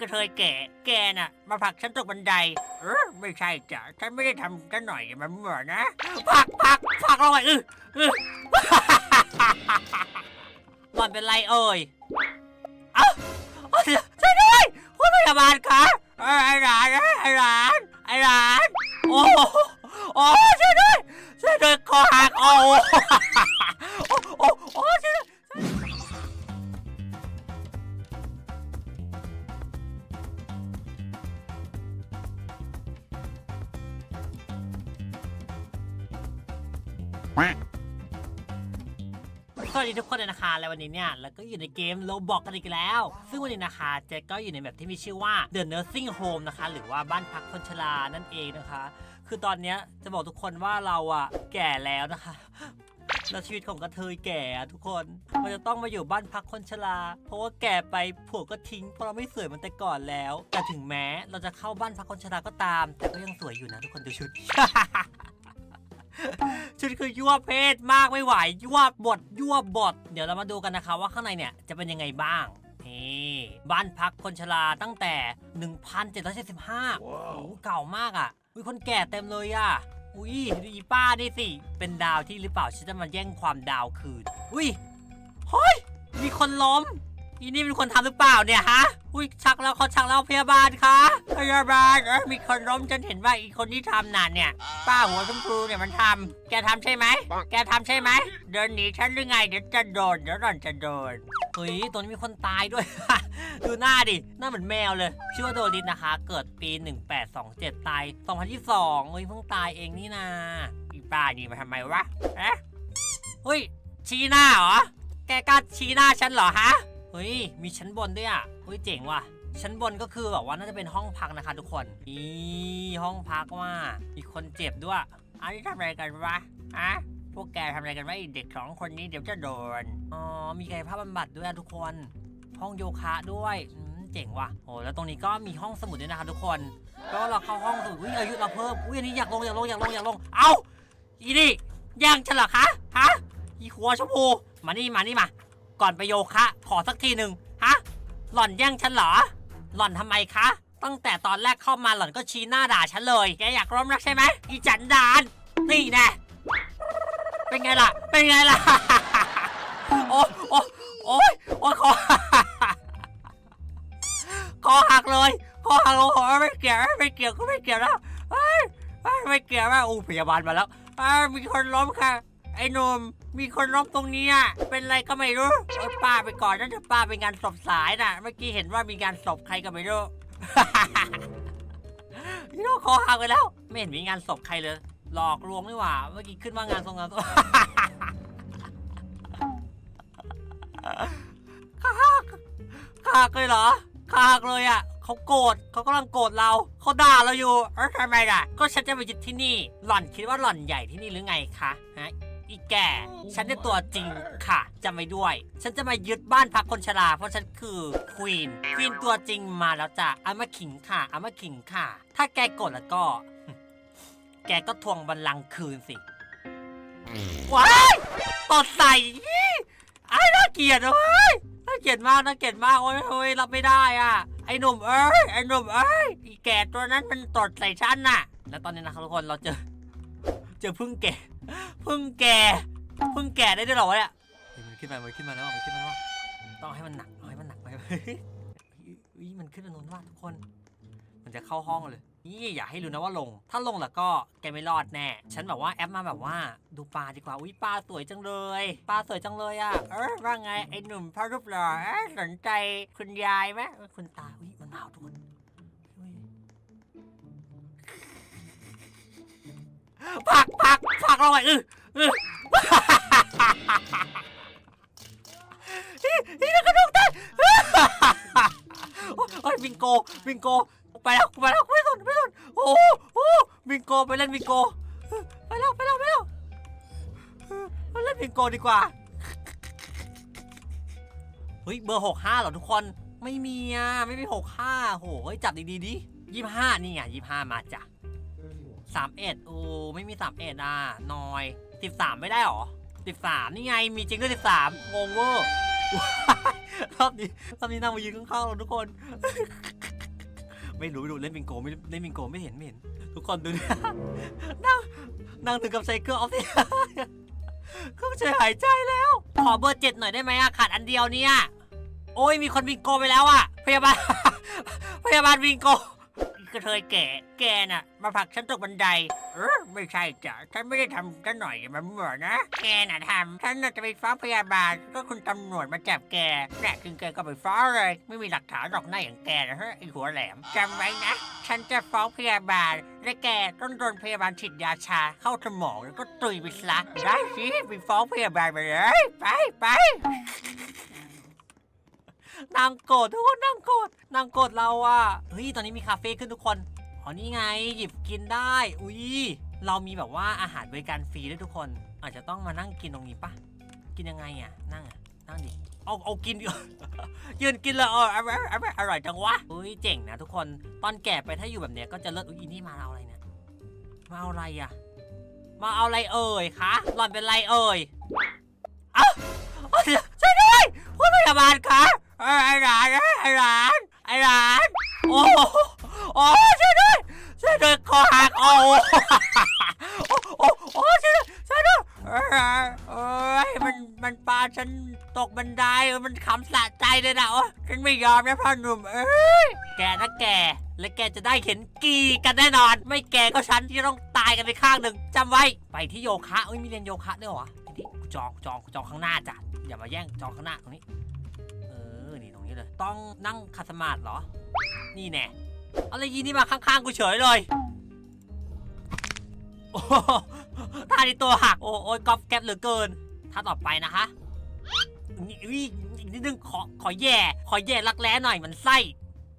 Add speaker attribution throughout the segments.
Speaker 1: กระเทยแก่ แกน่ะ มาผลักฉันตกบันได เออไม่ใช่จ้ะ ฉันไม่ได้ทำกันหน่อยมันเหมือนนะผลักผลักผลักเราไปอื้ออือหล่อนเป็นไรเอ่ยเอ้าช่วยด้วยคุณพยาบาลคะเอ้ยไอ้หลานไอ้หลานไอ้หลานโอ้โหโอ้ช่วยด้วยช่วยด้วยคอหักโอ้โอ้โอ้ช่วยด้วย วัสดีทุกคนเลยนะคะและวันนี้เนี่ยเราก็อยู่ในเกมโลบอกกันอีกแล้ว ซึ่งวันนี้นะคะเจ๊ก็อยู่ในแบบที่มีชื่อว่า The Nursing Home นะคะ หรือว่าบ้านพักคนชรานั่นเองนะคะ คือตอนเนี้ยจะบอกทุกคนว่าเราอะแก่แล้วนะคะแล้วชีวิตของกระเทยแก่ทุกคน มันจะต้องมาอยู่บ้านพักคนชรา เพราะว่าแก่ไปผัวก็ทิ้งเพราะเราไม่สวยเหมือนแต่ก่อนแล้ว แต่ถึงแม้เราจะเข้าบ้านพักคนชราก็ตาม แต่ก็ยังสวยอยู่นะทุกคนดูชุด ชุดคือยั่วเพศมากไม่ไหว ยั่วบทยั่วบทเดี๋ยวเรามาดูกันนะคะว่าข้างในเนี่ยจะเป็นยังไงบ้างนี่บ้านพักคนชราตั้งแต่ 1775โอ้โหเก่ามากอะอุ้ยคนแก่เต็มเลยอะอุ้ยดูอีป้าดิสิ เป็นดาวที่หรือเปล่าฉันจะมาแย่งความดาวคืน อุ้ยเฮ้ยมีคนล้ม อีนี่เป็นคนทำหรือเปล่าเนี่ยฮะ อุ้ยชักแล้วเขาชักแล้วพยาบาลคะพยาบาลเอ้ยมีคนล้มฉันเห็นว่าอีคนที่ทำน่ะเนี่ย ป้าหัวชมพูเนี่ยมันทำแกทำใช่ไหม แกทำใช่ไหม เดินหนีฉันหรือไง เดี๋ยวจะโดน เดี๋ยวหล่อนจะโดนเฮ้ยตัวนี้มีคนตายด้วย ดูหน้าดิ หน้าเหมือนแมวเลย ชื่อว่าโดลินนะคะ เกิดปี 1827 ตาย 2022เฮ้ยเพิ่งตายเองนี่นาอีป้านี่มาทำไมวะเอ๊ะเฮ้ยชี้หน้าเหรอ แกกล้าชี้หน้าฉันเหรอฮะ เฮ้ย มีชั้นบนด้วยอะเฮ้ยเจ๋งว่ะ ชั้นบนก็คือแบบว่าน่าจะเป็นห้องพักนะคะทุกคนนี่ห้องพักว่ามีคนเจ็บด้วย อันนี้ทำอะไรกันวะอะพวกแกทำอะไรกันวะเด็กสองคนนี้เดี๋ยวจะโดน อ๋อ มีกายภาพบำบัดด้วยอะทุกคน ห้องโยคะด้วยเจ๋งว่ะโอ้แล้วตรงนี้ก็มีห้องสมุดด้วยนะคะทุกคน ก็เราเข้าห้องสมุด อุ้ยอายุเราเพิ่ม อุ้ยอันนี้อยากลงอยากลงอยากลงอยากลง เอาอีนี่แย่งฉันเหรอคะ ฮะ อีหัวชมพู มานี่มานี่มา ก่อนไปโยคะ ขอสักทีหนึ่งฮะ หล่อนแย่งฉันเหรอ หล่อนทำไมคะ ตั้งแต่ตอนแรกเข้ามาหล่อนก็ชี้หน้าด่าฉันเลย แกอยากร่วมรักใช่ไหมอีจันดาน นี่แน่เป็นไงล่ะ เป็นไงล่ะ โอ้โอ้โอ้ยโอ้ยคอคอหักเลยคอหักเลยโอ้ไม่เกี่ยวไม่เกี่ยวก็ไม่เกี่ยวแล้วเอ้ยไม่เกี่ยวแล้วอู้พยาบาลมาแล้วมีคนล้มค่ะ ไอ้นมมีคนล้มตรงนี้อะเป็นไรก็ไม่รู้เอป้าไปก่อนนั่นจะป้าไปงานศพสายน่ะ เมื่อกี้เห็นว่ามีงานศพใครก็ไม่รู้ นี่เราคอหักไปแล้ว ไม่เห็นมีงานศพใครเลย หลอกลวงนี่หว่า เมื่อกี้ขึ้นว่างานทรงงานศพขาหักขาหักเลยเหรอขาหักเลยอะเขาโกรธเขากำลังโกรธเราเขาด่าเราอยู่เออทำไมล่ะ ก็ฉันจะมายึดที่นี่ หล่อนคิดว่าหล่อนใหญ่ที่นี่หรือไงคะฮะ อีแก่ ฉันเป็นตัวจริงค่ะจำไว้ด้วย ฉันจะมายึดบ้านพักคนชรา เพราะฉันคือควีนควีนตัวจริงมาแล้วจ้ะอามาขิงค่ะอามาขิงค่ะ ถ้าแกโกรธแล้วก็ แกก็ทวงบัลลังก์คืนสิว้ายตดใส่อี้ไอ้น่าเกลียดเว้ยน่าเกลียดมากน่าเกลียดมากโอ้ยโอ้ยรับไม่ได้อะไอ้หนุ่มเอ้ยไอ้หนุ่มเอ้ยอีแก่ตัวนั้นมันตดใส่ฉันน่ะ แล้วตอนนี้นะครับทุกคนเราเจอ เจอพึ่งแก่พึ่งแก่พึ่งแก่ได้ด้วยหรอวะเนี่ยมันขึ้นมามันขึ้นมาแล้วมันขึ้นมาแล้วต้องให้มันหนักต้องให้มันหนักไปอุ้ยมันขึ้นมาโน้นว่าทุกคน มันจะเข้าห้องเลยนี่อย่าให้รู้นะว่าลง ถ้าลงแล้วก็แกไม่รอดแน่ ฉันแบบว่าแอปมาแบบว่าดูปลาดีกว่า อุ้ยปลาสวยจังเลย ปลาสวยจังเลยอะ เออว่าไงไอ้หนุ่มพระรูปหล่ออ้ยสนใจคุณยายไหมคุณตา อุ้ยมันหนาวทุกคนผัก เราไปเออเออนี่นี่กระดูกเต้นโอ้ยบิงโกบิงโกไปแล้วไปแล้วไม่สนไม่สนโอ้โหโอ้โหบิงโกไปเล่นบิงโกไปแล้วไปแล้วไปแล้วไปเล่นบิงโกดีกว่าเฮ้ยเบอร์หกห้าเหรอทุกคนไม่มีอะไม่มีหกห้าโหเฮ้ยจับดีๆดิยี่ห้านี่ไงยี่ห้ามาจ้ะ สามเอ็ดโอ้ไม่มีสามเอ็ดอะนอยสิบสามไม่ได้หรอสิบสามนี่ไงมีจริงด้วยสิบสามงงเวอร์รอบนี้รอบนี้นั่งมายืนข้างๆเราทุกคน ไม่รู้ไม่รู้เล่นบิงโกไม่เล่นบิงโกไม่เห็นไม่เห็น ทุกคนดูดินั่งนั่งถึงกับใส่เครื่องออฟฟิศเครื่องช่วยหายใจแล้ว ขอเบอร์เจ็ดหน่อยได้ไหมอะขาดอันเดียวเนี่ย โอ้ยมีคนบิงโกไปแล้วอะพยาบาลพยาบาลบิงโก กระเทยแก่ แกน่ะ มาผลักฉันตกบันได เออไม่ใช่จ้ะ ฉันไม่ได้ทำกันหน่อยมันเหมือนนะ แกน่ะทำฉันน่ะจะไปฟ้องพยาบาล ก็คุณตำรวจมาจับแกแน่คือแกก็ไปฟ้องเลย ไม่มีหลักฐานหรอกหน้าอย่างแกนะฮะไอหัวแหลมจำไว้นะ ฉันจะฟ้องพยาบาล และแกต้องโดนพยาบาลฉีดยาชาเข้าสมองแล้วก็ตุยไปซะได้สิไปฟ้องพยาบาลไปเลยไปไป นางโกรธทุกคนนางโกรธนางโกรธเราอะเฮ้ยตอนนี้มีคาเฟ่ขึ้นทุกคนอ๋อนี่ไงหยิบกินได้ อุ้ยเรามีแบบว่าอาหารบริการฟรีด้วยทุกคน อาจจะต้องมานั่งกินตรงนี้ปะกินยังไงอะนั่งอะนั่งดิเอาเอากินยืนกินเลยเอออร่อยอร่อยจังวะอุ้ยเจ๋งนะทุกคนตอนแก่ไปถ้าอยู่แบบเนี้ยก็จะเลิศอุ้ยนี่มาเอาอะไรเนี่ยมาเอาอะไรอะมาเอาอะไรเอ่ยคะหล่อนเป็นไรเอ่ยเอ้าช่วยด้วยคุณพยาบาลคะ ไอ้หลานไอ้หลานไอ้หลานโอ้โหโอ้ช่วยด้วยช่วยด้วยคอหักโอ้โอ้โอ้ช่วยด้วยช่วยด้วยเอ้ยมันมันปาฉันตกบันไดมันขำสะใจเลยนะโอ้ฉันไม่ยอมนะพ่อหนุ่มเอ้ยแกนะแกและแกจะได้เห็นกีกันแน่นอน ไม่แกก็ฉันที่ต้องตายกันไปข้างหนึ่งจำไว้ไปที่โยคะเอ้ยมีเรียนโยคะด้วยเหรอนี่จองจองจองข้างหน้าจ้ะอย่ามาแย่งจองข้างหน้าตรงนี้ เลย ต้องนั่งขัดสมาธิเหรอ นี่แน่อะไรยีนี่มาข้างๆกูเฉยเลยโอ้โหท่านี้ตัวหัก โอ้ยกอล์ฟแก๊ปเหลือเกินท่าต่อไปนะคะอุ๊ยอีกนิดนึงขอขอแย่ ขอแย่รักแร้หน่อยมันไส้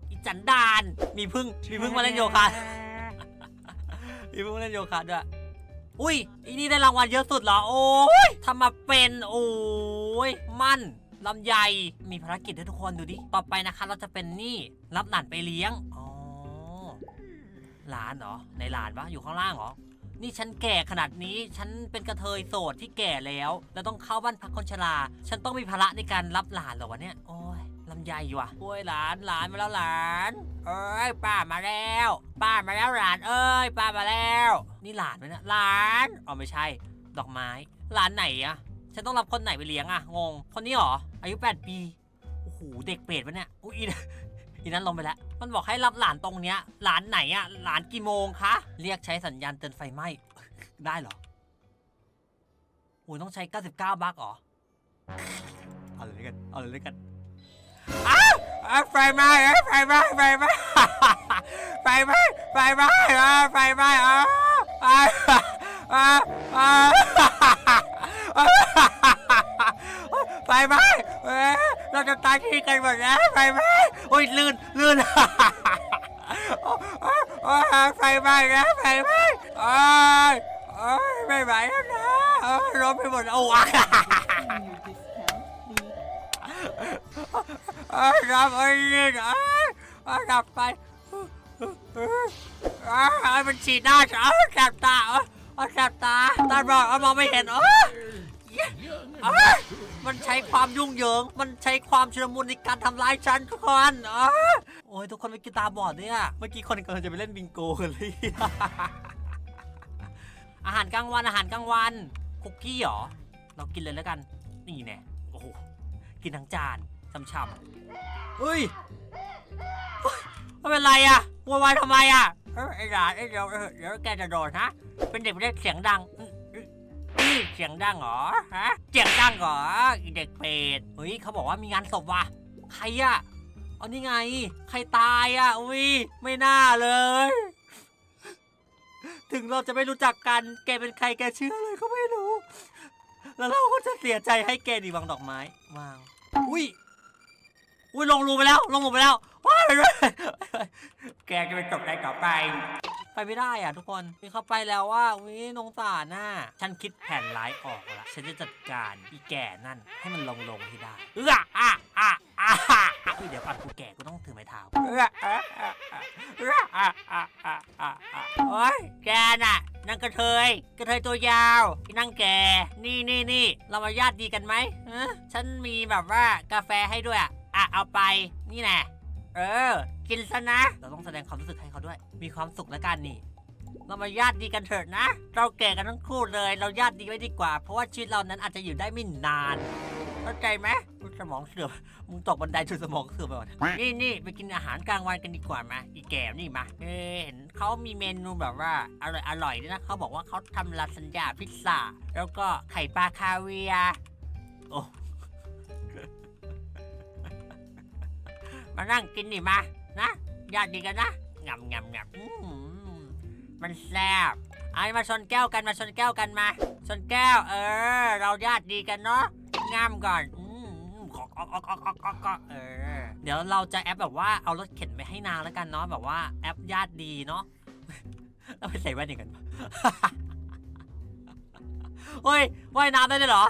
Speaker 1: อีจันดานมีพึ่งมีพึ่งมาเล่นโยคะมีพึ่งมาเล่นโยคะด้วยอุ้ยอีนี่ได้รางวัลเยอะสุดเหรอ โอ้ยทำมาเป็น โอ้ย มั่น ลำไยมีภารกิจให้ทุกคนดูดิ ต่อไปนะคะเราจะเป็นนี่รับหลานไปเลี้ยง อ๋อ หลานเหรอ ในหลานปะอยู่ข้างล่างเหรอ นี่ฉันแก่ขนาดนี้ ฉันเป็นกระเทยโสดที่แก่แล้ว แล้วต้องเข้าบ้านพักคนชรา ฉันต้องมีภาระในการรับหลานเหรอวะเนี่ย โอ้ยลำไยว่ะโอ้ยหลานหลานมาแล้วหลาน เอ้ยป้ามาแล้ว ป้ามาแล้วหลาน เอ้ยป้ามาแล้ว นี่หลานไหมนะหลาน อ๋อไม่ใช่ ดอกไม้ หลานไหนอะ ฉันต้องรับคนไหนไปเลี้ยงอะงง คนนี้เหรอ อายุ 8 ปี โอ้โห เด็กเปรตปะเนี่ย อุ้ยอีนั้นลงไปแล้ว มันบอกให้รับหลานตรงเนี้ย หลานไหนอะหลานกี่โมงคะ เรียกใช้สัญญาณเตือนไฟไหม้ ได้เหรอโอ้ยต้องใช้ 99บัคเหรอ เอาเลยกัน เอาเลยกันอ้าวอ้าวไฟไหม้ไฟไหม้ไฟไหม้ไฟไหม้ไฟไหม้อ้าวไฟไหม้อ้าวอ้าวอ้าวอ้าวไฟไหม้เอ้ยเราจะตายที่กันหมดแล้วไฟไหม้โอ้ยลื่นลื่น โอ้ยโอ้ยไฟไหม้แล้วไฟไหม้โอ้ยโอ้ยไม่ไหวแล้วนะโอ้ยร้อนไปหมดโอ้ย
Speaker 2: Can you discount, please?
Speaker 1: เอ้ยรับเอ้ยลื่นเอ้ยเอ้ยดับไปเอ้ยเอ้ยมันฉีดหน้าฉันอ้ยแสบตาเอ้ยเอ้ยแสบตา ตาบอดเอ้ยมองไม่เห็นเอ้ยเอ้ยมันใช้ความยุ่งเหยิง มันใช้ความชุลมุนในการทำร้ายฉันทุกคนอ้ยโอ้ยทุกคนไม่กีตาบอดเนี่ย เมื่อกี้คนกำลังจะไปเล่นบิงโกกันเลย อาหารกลางวันอาหารกลางวันคุกกี้เหรอ เรากินเลยแล้วกัน นี่แน่โอ้โห กินทั้งจานช่ำๆเฮ้ยเฮ้ย ไม่เป็นไรอะโวยวายทำไมอะเอ้ยไอ้หลานไอ้เดี๋ยวเดี๋ยวแกจะโดนฮะ เป็นเด็กไม่ได้เสียงดังนี่เสียงดังเหรอฮะเสียงดังเหรออีเด็กเป็ดเฮ้ยเขาบอกว่ามีงานศพว่ะใครอะเอานี่ไง ใครตายอะอุ้ยไม่น่าเลย ถึงเราจะไม่รู้จักกันแกเป็นใครแกเชื่ออะไรก็ไม่รู้ แล้วเราก็จะเสียใจให้แกดีวางดอกไม้วางอุ้ยอุ้ยลงรูไปแล้ว ลงรูไปแล้ว แกจะไปจบได้ต่อไป ไปไม่ได้อะทุกคนมีเขาไปแล้วว่าอุ้ยนงสารน่ะฉันคิดแผนร้ายออกละฉันจะจัดการอีแก่นั่นให้มันลงลงให้ได้เอออะอะอะอะอุ๊ยเดี๋ยวก่อนกูแก่กูต้องถือไม้เท้าเอออะอะอะเอออะอะอะอะอะโอ้ยแกน่ะนั่งกระเทยกระเทยตัวยาวที่นั่งแกนี่นี่นี่เรามาญาติดีกันไหมเออฉันมีแบบว่ากาแฟให้ด้วยอะอะเอาไปนี่แน่ เออ กินซะนะ เราต้องแสดงความรู้สึกให้เขาด้วย มีความสุขแล้วกันนี่ เรามาญาติดีกันเถิดนะ เราแก่กันทั้งคู่เลย เราญาติดีไว้ดีกว่า เพราะว่าชีวิตเรานั้นอาจจะอยู่ได้ไม่นาน เข้าใจไหมสมองเสื่อม มึงตกบันไดจนสมองเสื่อมไปหมดนี่นี่ไปกินอาหารกลางวันกันดีกว่ามาอีแก่นี่มาเอ้เห็นเขามีเมนูแบบว่าอร่อยอร่อยด้วยนะเขาบอกว่าเขาทำลาซานญ่าพิซซ่า แล้วก็ไข่ปลาคาเวียร์โอ้ มานั่งกินนี่มา นะญาติดีกันนะงำงำงำอื้อหือมันแซ่บไอ้มาชนแก้วกันมาชนแก้วกันมาชนแก้ว เออ เราญาติดีกันเนาะงามก่อนอืมขอกออกออกออกออกอกอกเออ เดี๋ยวเราจะแอปแบบว่าเอารถเข็นไปให้นางแล้วกันเนาะแบบว่าแอปญาติดีเนาะ เราไปใส่แว่นอย่างกันปะ เฮ้ยว่ายน้ำได้ด้วยเหรอ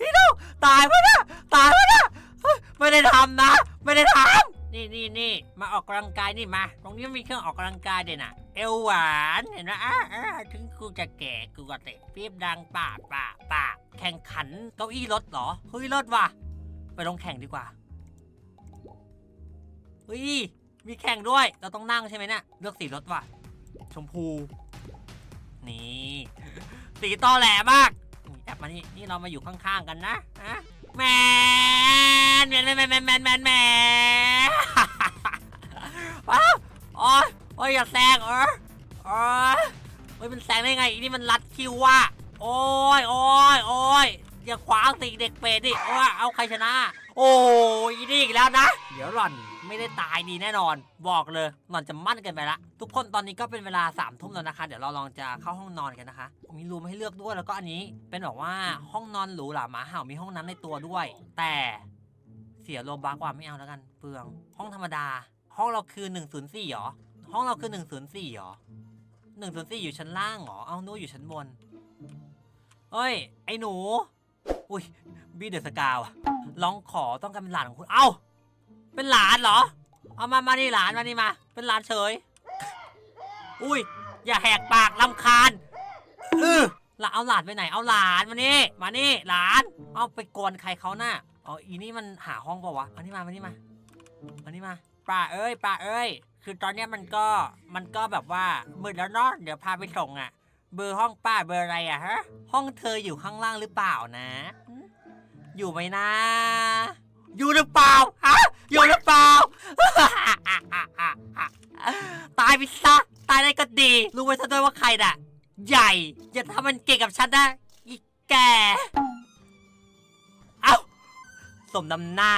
Speaker 1: พี่น้องตายปะเนี่ยตายปะเนี่ยเฮ้ยไม่ได้ทำนะ ไม่ได้ทำนี่นี่นี่มาออกกำลังกายนี่มา ตรงนี้มีเครื่องออกกำลังกายเด้วยนะเอวหวานเห็นไหมอะอะถึงกูจะแก่กูก็เตะปี๊บดังป่าป่าป่าแข่งขันเก้าอี้รถเหรอเฮ้ยรถว่ะ ไปลงแข่งดีกว่าเฮ้ยมีแข่งด้วยเราต้องนั่งใช่ไหมเนี่ยเลือกสีรถว่ะ ชมพู นี่สีตอแหลมากแอบมานี่นี่เรามาอยู่ข้างๆกันนะแมนแมนแมนแมนแมนแมน ว้าวโอ้ยโอ้ยอย่าแซงเออเออเฮ้ยมันแซงได้ไงอีนี่มันรัดคิวว่ะโอ้ยโอ้ยโอ้ยอย่าขวางสิเด็กเป็ดดิโอ้ยเอาใครชนะ โอ้ยอีนี่อีกแล้วนะ เดี๋ยวรัอน ไม่ได้ตายดีแน่นอน บอกเลยหล่อนจะมั่นกันไปละ ทุกคนตอนนี้ก็เป็นเวลา3ามทุ่มแล้วนะคะ เดี๋ยวเราลองจะเข้าห้องนอนกันนะคะ มีรูมให้เลือกด้วยแล้วก็อันนี้เป็นแบบว่าห้องนอนหรูหราหมาเห่ามีห้องน้ำในตัวด้วย แต่เสียโลบักว่าไม่เอาแล้วกันเปลือง ห้องธรรมดา ห้องเราคือ 104หรอห้องเราคือ 104หรอ104อยู่ชั้นล่างเหรอเอานู้นอยู่ชั้นบนเฮ้ย ไอ้หนู อุ้ยบีเดอะสกาวร้องขอต้องการเป็นหลานของคุณ เอ้า เป็นหลานเหรอ เอามา มานี่หลานมานี่มา เป็นหลานเฉย อุ้ย อย่าแหกปากลำคาญเออละเอาหลานไปไหน เอาหลานมานี่ มานี่หลาน เอาไปกวนใครเขาหน้าอ๋อ อีนี่มันหาห้องเปล่าวะมานี่มา มานี่มา มานี่มาป้าเอ้ยป้าเอ้ย คือตอนเนี้ยมันก็ มันก็แบบว่ามืดแล้วเนาะ เดี๋ยวพาไปส่งอะเบอร์ห้องป้าเบอร์อะไรอะฮะ ห้องเธออยู่ข้างล่างหรือเปล่านะหึอยู่ไหมนะ อยู่หรือเปล่าฮะอยู่หรือเปล่า ตายไปซะตายได้ก็ดี รู้ไว้ซะด้วยว่าใครน่ะ ใหญ่ อย่าทำมันเก่งกับฉันนะอีแกเอ้าสมน้ำหน้า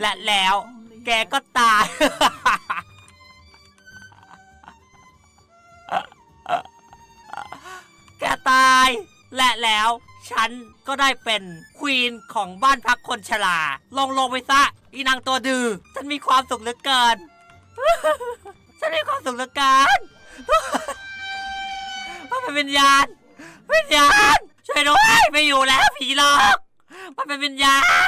Speaker 1: และแล้ว แกก็ตาย ฉันก็ได้เป็นควีนของบ้านพักคนชรา ลงลงไปซะ อีนางตัวดื้อฉันมีความสุขเหลือเกิน ฉันมีความสุขเหลือเกินมันเป็นวิญญาณวิญญาณช่วยด้วยไม่อยู่แล้วผีหลอก มันเป็นวิญญาณ